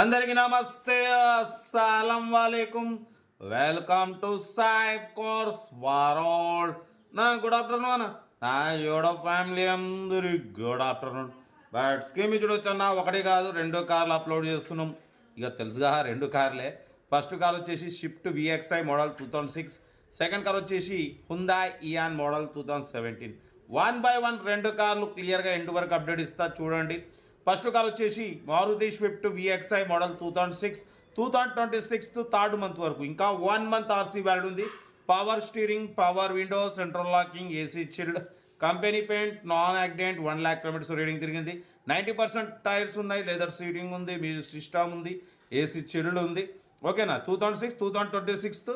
అందరికి నమస్తే. అస్సలం వాలేకుం. వెల్కమ్ టు సాయి కోర్స్ వారోడ్ నా గుడ్ ఆఫ్టర్నూన్ నా యోడో ఫ్యామిలీ అందరి గుడ్ ఆఫ్టర్నూన్ బట్ స్కీమ్ చూడొచ్చు అన్న. ఒకటి కాదు రెండు కార్లు అప్లోడ్ చేస్తున్నాం. ఇక తెలుసుగా రెండు కార్లే. ఫస్ట్ కార్ వచ్చేసి Swift VXI model two thousand six second car వచ్చేసి Hyundai Eon model two thousand seventeen one by one రెండు కార్లు క్లియర్గా ఎండ్ వరకు అప్డేట్ ఇస్తా. చూడండి. ఫస్ట్ కార్ వచ్చేసి Maruti Swift VXI model two thousand six two thousand twenty sixth third month వరకు. ఇంకా వన్ మంత్ ఆర్సీ వ్యాలిడ్ ఉంది. Power steering power window central locking AC chilled company paint non accident one lakh kilometres reading తిరిగింది. Ninety percent tyres ఉన్నాయి leather seating ఉంది music system ఉంది AC chilled ఉంది. ఓకేనా two thousand six two thousand twenty sixth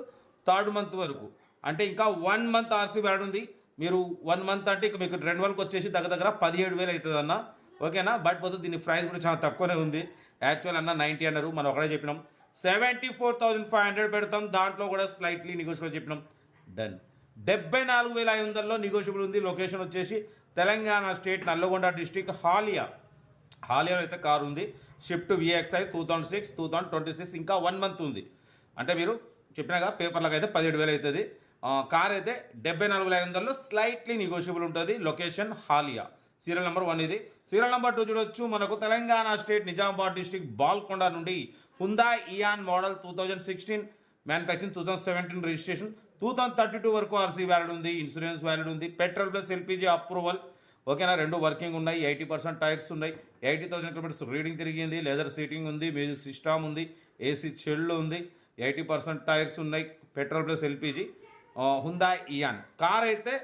third month వరకు. అంటే ఇంకా one month RC వ్యాడ్ ఉంది. మీరు వన్ మంత్ అంటే ఇక మీకు రెండు వేలకు వచ్చేసి దగ్గర దగ్గర పదిహేడు వేలు అవుతుంది అన్న ఓకేనా? బట్ పోతే దీని ప్రైస్ కూడా చాలా తక్కువనే ఉంది. యాక్చువల్ అన్న నైంటీ అన్నారు. మనం ఒకటే చెప్పినాం. Seventy four thousand five hundred పెడతాం. దాంట్లో కూడా స్లైట్లీ నెగోషియబుల్ చెప్పినాం. డన్ డెబ్బై నాలుగు వేల ఐదు వందల్లో నెగోషియబుల్ ఉంది. లొకేషన్ వచ్చేసి తెలంగాణ స్టేట్ నల్లగొండ డిస్టిక్ హాలియా హాలియాలో అయితే కారు ఉంది. Swift VXI two thousand six two thousand twenty six ఇంకా వన్ మంత్ ఉంది. అంటే మీరు చెప్పినాగా పేపర్లకు అయితే పదిహేడు వేలు అవుతుంది. కార్ అయితే డెబ్బై నాలుగు వేల ఐదు వందల్లో స్లైట్లీ నెగోషియబుల్ ఉంటుంది. Location Haliya serial number one ఇది. సీరియల్ నెంబర్ టూ చూడొచ్చు. మనకు తెలంగాణ స్టేట్ నిజామాబాద్ డిస్టిక్ బాల్కొండ నుండి Hyundai Eon model two thousand sixteen manufacturing two thousand seventeen registration two thousand thirty two వరకు ఆర్సీ వ్యాలిడ్ ఉంది ఇన్సూరెన్స్ వ్యాలిడ్ ఉంది petrol plus LPG approval ఓకేనా? రెండు working ఉన్నాయి ఎయిటీ పర్సెంట్ టైర్స్ ఉన్నాయి. ఎయిటీ థౌసండ్ కిలోమీటర్స్ రీడింగ్ తిరిగింది leather seating ఉంది music system ఉంది ఏసీ చెల్లు ఉంది ఎయిటీ పర్సెంట్ టైర్స్ ఉన్నాయి petrol plus LPG Hyundai Eon. Car అయితే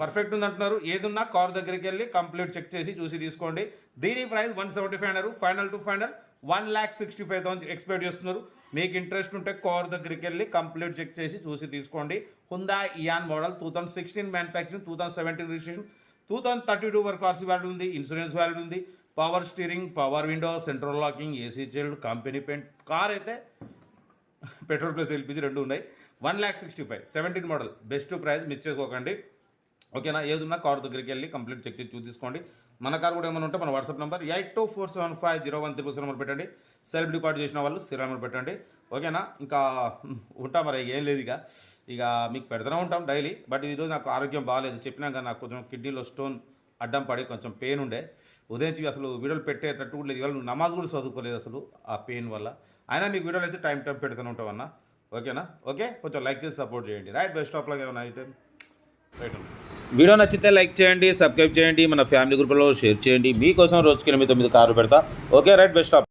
పర్ఫెక్ట్ ఉంది అంటున్నారు ఏదున్నా కార్ దగ్గరికి వెళ్ళి కంప్లీట్ చెక్ చేసి చూసి తీసుకోండి. దీని ప్రైస్ వన్ సెవెంటీ ఫైవ్ అన్నారు. Final to final one lakh sixty five thousand expect చేస్తున్నారు. మీకు ఇంట్రెస్ట్ ఉంటే కార్ దగ్గరికి వెళ్ళి కంప్లీట్ చెక్ చేసి చూసి తీసుకోండి. Hyundai Eon model two thousand sixteen manufacturing two thousand seventeen registration two thousand thirty two వరకు ఆర్సీ వ్యాల్యూ ఉంది ఇన్సూరెన్స్ వ్యాల్యూ ఉంది. Power steering power window central locking AC child company paint car అయితే petrol plus LPG రెండు ఉన్నాయి. One lakh sixty five seventeen model best price miss చేసుకోకండి. ఓకేనా? ఏదున్నా car దగ్గరికి వెళ్ళి కంప్లీట్ చెక్ చేసి చూసుకోండి మన కార్ కూడా ఏమైనా ఉంటే మన WhatsApp number eight two four seven five zero one triple number పెట్టండి. సెల్ఫ్ డిపార్ట్ చేసిన వాళ్ళు సీరియల్ నెంబర్ పెట్టండి. ఓకేనా? ఇంకా ఉంటాం మరి ఏం లేదు ఇక. ఇక మీకు పెడుతూనే ఉంటాం డైలీ. బట్ ఈరోజు నాకు ఆరోగ్యం బాగాలేదు చెప్పినాక నాకు కొంచెం కిడ్నీలో స్టోన్ అడ్డం పడి కొంచెం పెయిన్ ఉండే. ఉదయం అసలు వీడియోలు పెట్టేటట్టు కూడా లేదు. ఇవాళ నమాజ్ కూడా చదువుకోలేదు అసలు ఆ పెయిన్ వల్ల. అయినా మీకు వీడియోలు అయితే టైం టైం పెడుతూనే ఉంటాం అన్న. ఓకేనా? ఓకే? కొంచెం లైక్ చేసి సపోర్ట్ చేయండి. రైట్ బెస్ట్ ఆఫ్ లాగా ఏమైనా వీడియో నచ్చితే లైక్ చేయండి సబ్స్క్రైబ్ చేయండి మన ఫ్యామిలీ గ్రూప్లో షేర్ చేయండి. మీకోసం రోజుకి ఎనిమిది తొమ్మిది కారు పెడతా. Okay right best of